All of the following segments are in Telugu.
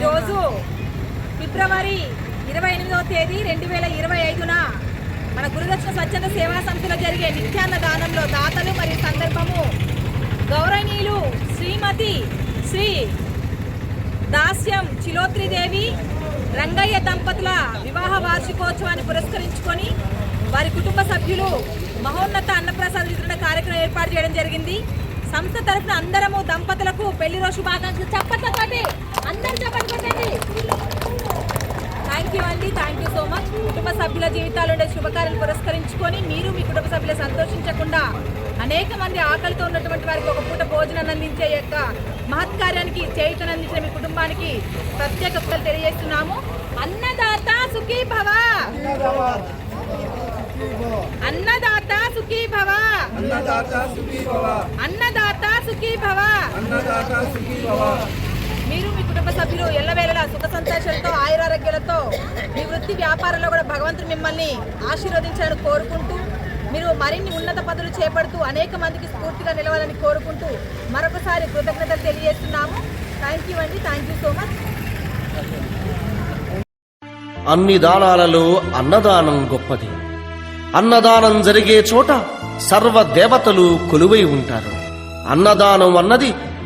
ఈరోజు ఫిబ్రవరి ఇరవై ఎనిమిదవ తేదీ రెండు వేల ఇరవై ఐదున మన గురుదక్షిణ స్వచ్ఛంద సేవా సంస్థలో జరిగే నిత్యాన్న దానంలో దాతలు మరియు సందర్భము గౌరవనీయులు శ్రీమతి శ్రీ దాస్యం చిలోత్రిదేవి రంగయ్య దంపతుల వివాహ వార్షికోత్సవాన్ని పురస్కరించుకొని వారి కుటుంబ సభ్యులు మహోన్నత అన్నప్రసాద వితరణ కార్యక్రమం ఏర్పాటు చేయడం జరిగింది. సంస్థ తరఫున అందరము దంపతులకు పెళ్ళి రోజు శుభాకాంక్షలు. చప్పట్లతోటి అందరు కొట్టండి థ్యాంక్ యూ అండి థ్యాంక్ యూ సో మచ్ కుటుంబ సభ్యుల జీవితాలు ఉండే శుభకార్యాలు పురస్కరించుకొని మీరు మీ కుటుంబ సభ్యులు సంతోషించకుండా అనేక మంది ఆకలితో ఉన్నటువంటి వారికి ఒక పూట భోజనాన్ని అందించే యొక్క మహత్కార్యానికి చేయుతనందించిన మీ కుటుంబానికి ప్రత్యేక కృతజ్ఞతలు తెలియజేస్తున్నాము. అన్నదాత సుఖీ భవ. అన్నదాత సుఖీ భవ. అన్నదాత సుఖీ భవ. అన్నదాత సుఖీ భవ. అన్నదాత సుఖీ భవ. మీరు మీ కుటుంబ సభ్యులు ఎల్లవేళలా సుఖ సంతోషాలతో ఆయురారోగ్యాలతో మీ వృత్తి వ్యాపారంలో కూడా భగవంతుడు మిమ్మల్ని ఆశీర్వదించాలని కోరుకుంటూ మీరు మరిన్ని ఉన్నత పదవులు చేపడుతూ అనేక మందికి స్ఫూర్తిగా నిలవాలని కోరుకుంటూ మరొకసారి కృతజ్ఞతలు తెలియజేస్తున్నాము. థ్యాంక్ యూ అండి. థ్యాంక్ యూ సో మచ్ అన్ని దానాలలో అన్నదానం గొప్పది. అన్నదానం జరిగే చోట సర్వ దేవతలు కొలువై ఉంటారు. అన్నదానం అన్నది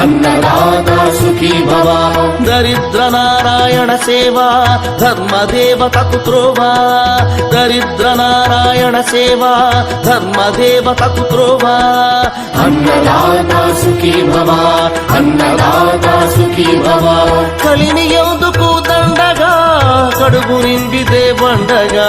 అన్నదాత సుఖీ భవ దరిద్ర నారాయణ సేవ ధర్మదేవతకు త్రోవా దరిద్ర నారాయణ సేవ ధర్మదేవతకు త్రోవా అన్నదాత సుఖీ భవ అన్నదాత సుఖీ భవ కలిని ఎందుకు దండగా కడుపు నిండితే పండగా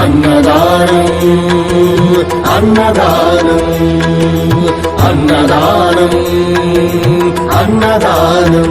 అన్నదానం అన్నదానం అన్నదానం అన్నదానం.